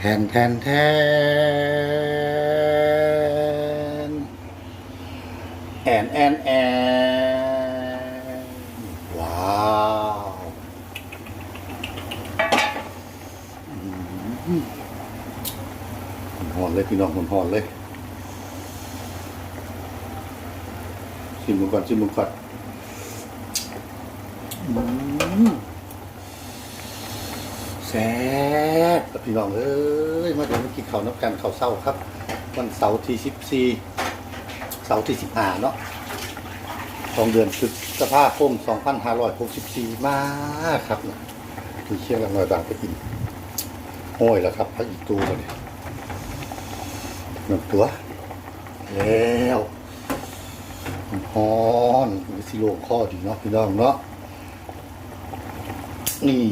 แทนแทนแทนแอนแอนแอนว้าวหอนเลยพี่น้องหอนเลยชิมดูก่อนชิมดูก่อนอืม แซ่บพี่น้องเอ้ยมาเดี๋ยวมากินข้าวนับกันข้าวเศร้าครับ วันเสาร์ที่สิบสี่เสาร์ที่สิบห้าเนาะสองเดือนพฤษภาคมสองพันห้าร้อยหกสิบสี่มาครับนะที่เชียงรายหน่อยบางไปกินโอ้ยแล้วครับพระอีตูมาเนี่ยหนึ่งตัว แล้วฮอนสิโลข้อดีเนาะพี่น้องเนาะนี่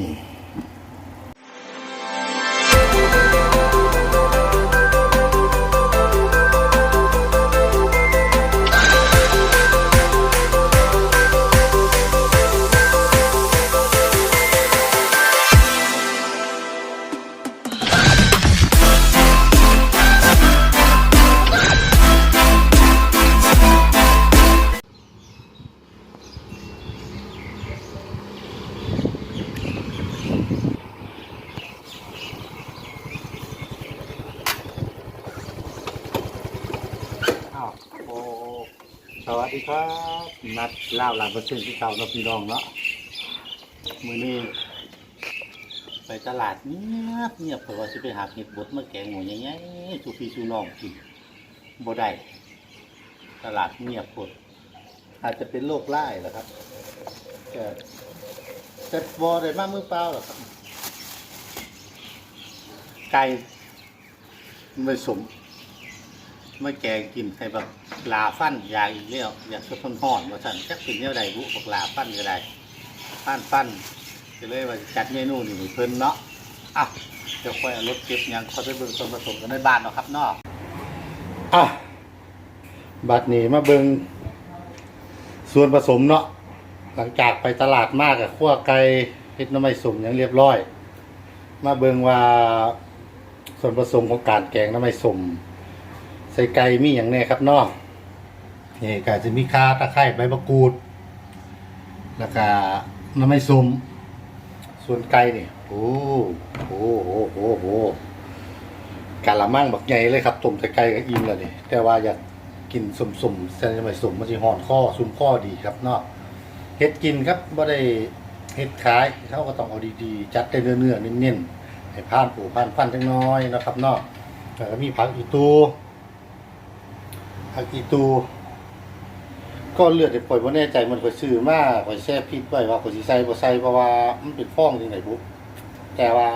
สวัสดีครับนัดเล่าหลานเปอร์เซ็นต์ที่เก่าเนาพี่น้องเนาะมือนี้ไปตลาดเงียบเงียบเพราะว่าจะไปหาเห็ดบดมาแกงหมูใหญ่ๆสุพี่สุน้องกินบ่ได้ตลาดเงียบหมดอาจจะเป็นโรคไล่แหละครับแต่แต่บอได้มากมือเปล่าหรอครับไก่ไม่สม ไม่แกงกินให้แบบลาฟันอยากอีกแล้วอยากจะทนห่อนมาสั่นจักเป็นเนี้ยใดบุบอกลาฟันก็ได้ฟันฟันก็เลยว่าจัดเมนูนี่ให้เพิ่นเนาะอะเดี๋ยวค่อยเอารถเก็บยังเขาไปเบิ่งส่วนผสมกันในบ้านเนาะครับเนาะอะบัดนี้มาเบิ่งส่วนผสมเนาะหลังจากไปตลาดมากกับขั้วไก่เฮ็ดน้ำไม่สมอย่างเรียบร้อย มาเบิ่งว่าส่วนผสมของการแกงน้ำไม่สม ใส่ไก่มีอย่างแน่ครับเนอกนี่ก็จะมีขาตะไคร้ใบมะกรูด แล้วก็น้ำไม่ซุมส่วนไก่เนี่ยโอ้โหโอ้โหโอ้โหกะละมังบักใหญ่เลยครับต้มใส่ไก่ก็อิ่มแล้วนี่แต่ว่าอยากกินสมๆใส่น้ำไม่ซุมมันจะห่อนข้อซุมข้อดีครับเนาะเฮ็ดกินครับบ่ได้เฮ็ดขายเขาก็ต้องเอาดีๆ จัดแต่เนื้อๆเน้นๆให้ผ่านปูผ่านฟันจังน้อยนะครับเนาะแล้วก็มีผักอีตู ผักอีตู ก็เลือดได้ปล่อยบ่แน่ใจมันก็ซื้อมาข่อยแช่พิษไว้ว่าข่อยสิใส่บ่ใส่เพราะว่ามันเป็นฟองจังได๋บุแต่ว่า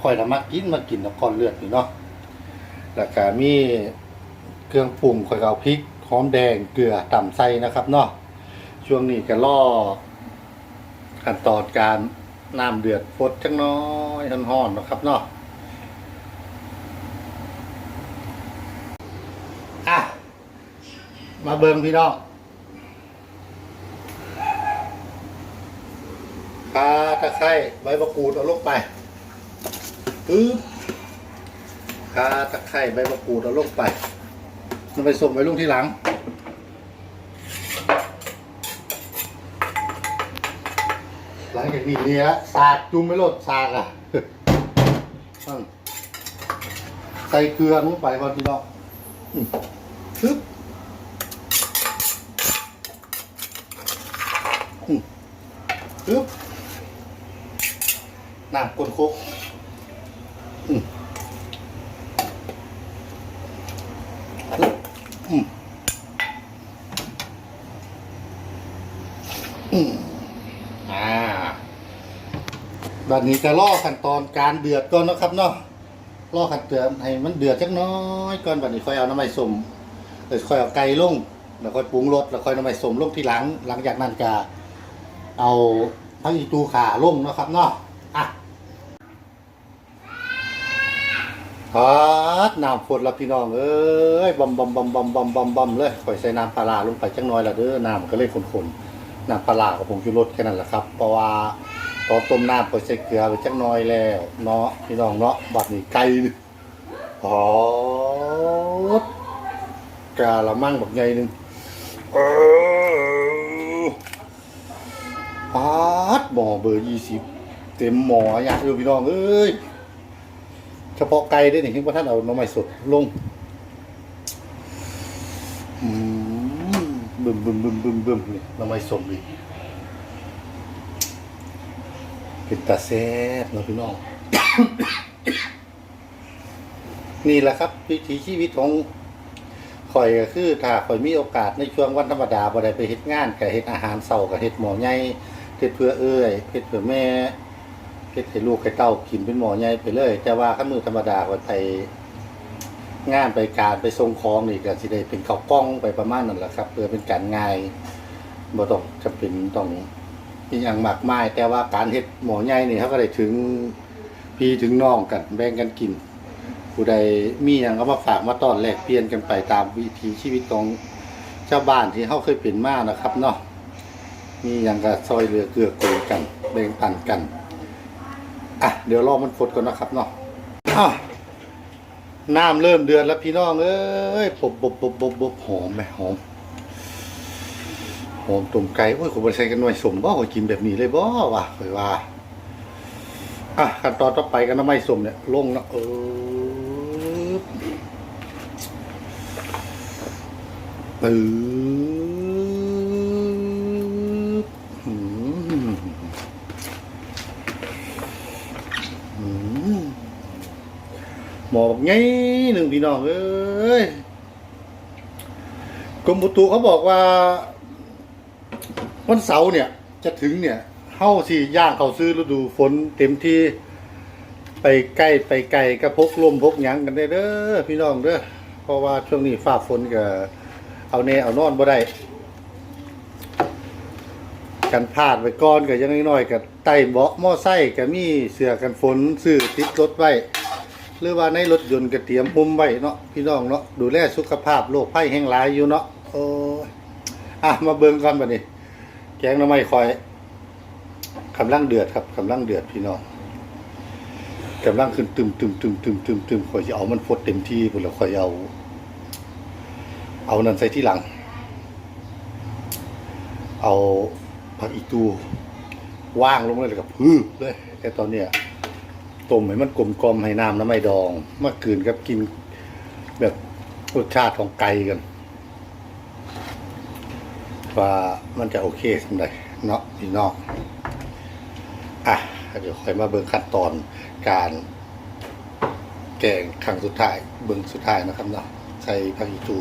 ข่อยน่ะมักกินมากินกับก้อนเลือดนี่เนาะแล้วก็มีเครื่องปรุงข่อยเอาพริกหอมแดงเกลือต่ำใส่นะครับเนาะช่วงนี้ก็รอขั้นตอนการน้ำเดือดฟดจังน้อยร้อนๆนะครับเนาะอะ มาเบิงพี่น้องปลาตะไคร้ใบมะกรูดเอาลงไปปึ๊บปลาตะไคร้ใบมะกรูดเอาลงไปมันไปส่งไปลุงที่หลังหลังจากนี้เนี่ยสากจุ่มไม่ลดสากอะใส่เกลือลงไปก่อนพี่น้องปึ๊บอืม ปึ๊บน้ำก้นโคกอืมปึ๊บอืมอืมอ่าบัดนี้จะล่อขั้นตอนการเดือดก่อนนะครับเนาะรอขัดเดือดให้มันเดือดจักน้อยก่อนบัดนี้ค่อยเอาน้ำมันสมเดี๋ยวค่อยเอาไก่ลงแล้วค่อยปรุงรสแล้วค่อยน้ำมันสมลงทีหลัง หลังจากนั้นก็ เอาพักอีตูขาลงนะครับเนาะอะครับน้ำฝนล้วพี่น้องเอ้ยบอมบอมบอมบอมบอมบอมบอมเลยค่อยใส่น้ำปลาลงไปจักหน้อยละเด้อน้ำก็เลยข้นๆน้ำปลาร้ากับผงชูรสแค่นั้นแหละครับ เพราะว่าตอนต้มน้ำค่อยใส่เกลือไปจักหน้อยแล้วเนาะพี่น้องเนาะบัดนี้ไก่ปอดกาละมั่งแบบใหญ่หนึ่งเออปาด หมอเบอร์ยี่สิบเต็มหมออยากดูพี่น้องเอ้ยเฉพาะไก่ได้หนึ่งที่พระท่านเอาน้ำไม้สดลงบึมบึมบึมบึมบึมนี่หน้ำไม้สมอีกเป็นตาแซ่บเนะพี่น้อง นี่แหละครับวิถีชีวิตของข่อยก็คือถ้าข่อยมีโอกาสในช่วงวันธรรมดาบ่ได้ไปเฮ็ดงานก็เฮ็ดอาหารเช้าก็เฮ็ดหมอใหญ่ เฮ็ดเพื่อเอ้ยเฮ็ดเพื่อแม่เฮ็ดให้ลูกให้เต้ากินเป็นหมอใหญ่ไปเลย แต่ว่าคันมือธรรมดาข่อยไปงานไปการไปส่งของนี่ก็สิได้เป็นข้าวกล้องไปประมาณนั้นแหละครับ เพื่อเป็นการง่ายบ่ต้องจำเป็นต้องอีหยังมากมาย แต่ว่าการเฮ็ดหมอใหญ่นี่เขาก็ได้ถึงพี่ถึงน้องกันแบ่งกันกิน ผู้ใดมีอย่างก็มาฝากมาตอนแลกเปลี่ยนกันไปตามวิถีชีวิตของเจ้าบ้านที่เขาเคยเป็นมานะครับเนาะ มีอย่างก็ซอยเรือเกลือกูลกันแบ่งปันกันอะเดี๋ยวรอมันฟดก่อนนะครับเนาะอะน้ำเริ่มเดือดแล้วพี่น้องเอ้ยบบบบบบบบบบหอมไหมหอมหอมตุ่มไก่โอ้ยผมไปใส่กันหน่วยสมบ่ขอกินแบบนี้เลยบ่วะเคยว่าอะขั้นตอนต่อไปกันน้ำไม้ส้มเนี่ยลงนะเออปื๊บอืมอืม หมอกไงหนึ่งพี่น้องเอ้ยกรมบุตุเขาบอกว่า วันเสาร์เนี่ยจะถึงเนี่ยเข้าสี่ย่างเขาซื้อฤดูฝนเต็มที่ไปใกล้ไปไกลก็พกลมพกหยังกันได้เด้อพี่น้องเด้อเพราะว่าช่วงนี้ฟ้าฝนก็เอาแน่เอานอนบ่ได้กันพลาดไปก่อนก็ยังน้อยๆก็ไต่เบาะมอไซค์ก็มีเสือกันฝนซื้อติดรถไว้ หรือว่าในรถยนต์ก็เตรียมหุ้มไว้เนาะพี่น้องเนาะดูแลสุขภาพโรคภัยแห่งหลายอยู่เนาะโอ้อะมาเบิ่งกันบัดนี้ แกงหน้ำไม้คอยกำลังเดือดครับกำลังเดือดพี่น้องกำลังขึ้นตึมตึมตึมตึมตึมตึมคอยจะเอามันฟดเต็มที่พุ่นแล้วคอยเอา เอานั่นใส่ที่หลัง เอาผักอีตูว่างลงเลยแล้วกับพื้เลยแต่ตอนเนี้ย ต้มให้มันกลมกลมให้น้ำน้ำไม่ดองเมื่อคืนกับกินแบบรสชาติของไก่กันว่ามันจะโอเคสำหรับเนาะพี่น้องอะเดี๋ยวค่อยมาเบิ่งขั้นตอนการแกงครั้งสุดท้ายเบิ่งสุดท้ายนะครับเนาะใส่ผักอีตู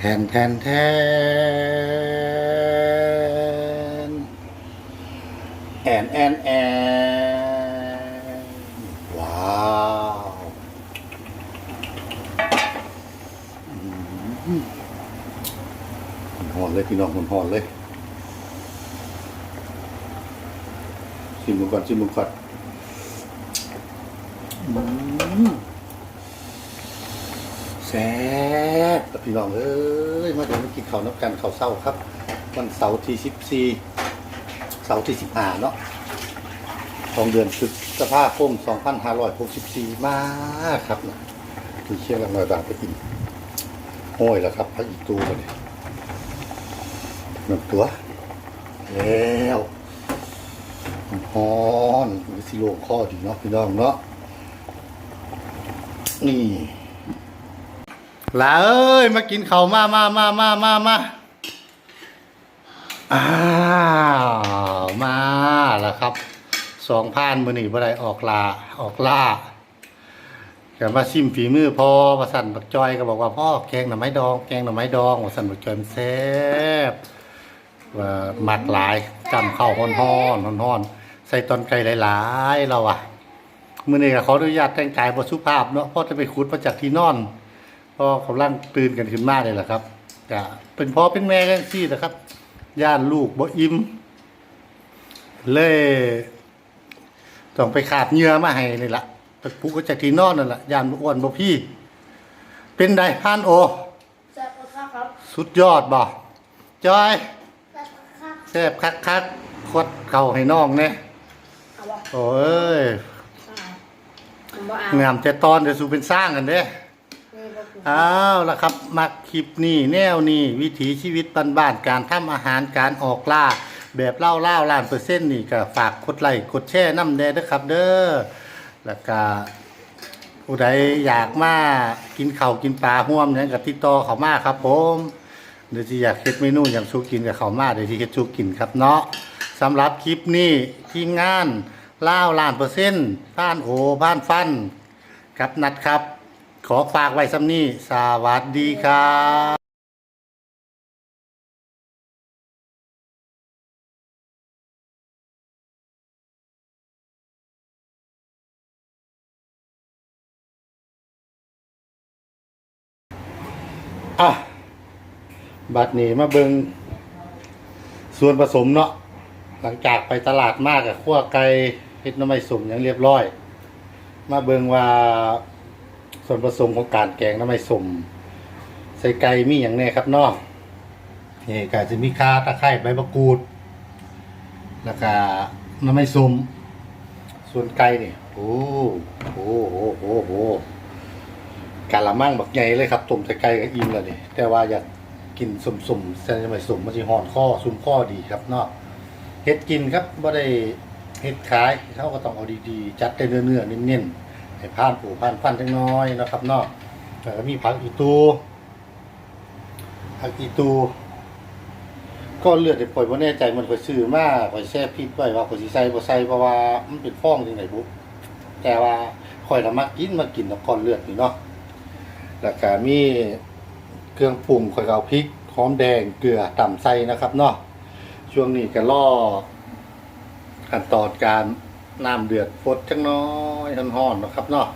แทนแทนแทนแอนแอนแอนว้าวหอนเลยพี่น้องหอนเลยชิมมือก่อนชิมมือก่อนอืม แซ่บพี่น้องเอ้ยมาเดี๋ยวมากินข้าวน้ำกันข้าวเศร้าครับ วันเสาร์ที่สิบสี่เสาร์ที่สิบห้าเนาะของเดือนพฤษภาคมสองพันห้าร้อยหกสิบสี่มากครับนะถึงเชียงละหน่อยบาทไปกินโอ้ยแล้วครับพระอีตูมาเนี่ยหนึ่งตัวแล้วฮอนมีสิโลข้อดีเนาะพี่น้องเนาะนี่ ลาเอ้ยมากินเขาวมามามามามามาอ้าวมาแล้วครับสองพันมือหนีบ่ได้ออกลาออกล่าแกมาชิมฝีมือพ่อประสันบักจอยก็บอกว่าพ่อแกงหน่อไม้ดอง แกงหน่อไม้ดองประสันบักจอยมันแซ่บว่าหมักหลายจำข้าวฮ้อนฮ้อนฮ้อนฮ้อนใส่ตอนไก่หลายๆเราอะมือนี้ก็ขออนุญาตแต่งกายบสุภาพเนาะพ่อจะไปคุดมาจากที่นอน ก็กำลังตื่นกันขึ้นมาเลยแหละครับก็เป็นพ่อเป็นแม่กันซี่นะครับ ย่านลูกบ่อิ่มเลยต้องไปขาบเหงื่อมาให้นี่ละไปปลุกก็จากที่นอนนั่นแหละย่านบ่อ้วนบ่พี่ เป็นไดพานโอ แซ่บมากครับสุดยอดบ่จอยแซ่บครับแซ่บคักคักๆขวดเข่าให้น้องเนี่ยเอาวะโอ้ยผมบ่เอางามแต่ตอนเดี๋ยวสูเป็นสร้างกันเด้นี่บ่กิน อ้าวละครับ มักคลิปนี่แนวนี่วิถีชีวิตบ้านๆการทำอาหารการออกล่า แบบเล่าเล่าล้านเปอร์เซ็นต์นี่ก็ฝากกดไลค์กดแชร์น้ำแดงด้วยครับ เด้อแล้วก็ผู้ใดอยากมากินข้าวกินปลาห่วมเนี่ยกับติดต่อเขามาครับผมเดี๋ยวที่อยากเฮ็ดเมนูอย่างชูกินกับเขามาเดี๋ยวที่เฮ็ดชูกินครับเนาะสำหรับคลิปนี้ทีมงานเล่าล้านเปอร์เซ็นต์บ้านโอบ้านฟันครับนัดครับ ขอฝากไว้ซ้ำนี้สวัสดีครับอะบัดนี้มาเบิงส่วนผสมเนาะหลังจากไปตลาดมากกับขั้วไก่เฮ็ดน้ำไม้สุ่มอย่างเรียบร้อย มาเบิงว่า ส่วนผสมของการแกงน้ำมันสมใส่ไก่มีอย่างแน่ครับเนาะนี่ไก่จะมีข่าตะไคร้ใบมะกรูด แล้วก็น้ำมันสมส่วนไก่นี่โอ้โหโอ้โหโอ้โหกะละมังบักใหญ่เลยครับต้มใส่ไก่ก็อิ่มแล้วนี่แต่ว่าอยากกินสมๆใส่น้ำมันสมมันจะห่อนข้อซุมข้อดีครับเนาะเฮ็ดกินครับบ่ได้เฮ็ดขายเขาก็ต้องเอาดีๆ จัดได้เนื้อๆเน้นๆ ให้ผ่านผูผ่านฟันจังน้อยนะครับเนาะแล้วก็มีผักอีตูผักอีตู ก็เลือดได้ปล่อยบ่แน่ใจมันก็ซื้อมาข่อยแช่พริกไว้ว่าข่อยสิใส่บ่ใส่เพราะว่ามันเป็นฟองจังไดบุแต่ว่าข่อยน่ะมักกินมากินกับก้อนเลือดนี่เนาะแล้วก็มีเครื่องปรุงข่อยก็เอาพริกหอมแดงเกลือต่ำใส่นะครับเนาะช่วงนี้ก็รอขั้นตอนการ น้ำเดือดฟดจังน้อยร้อนๆนะครับเนาะ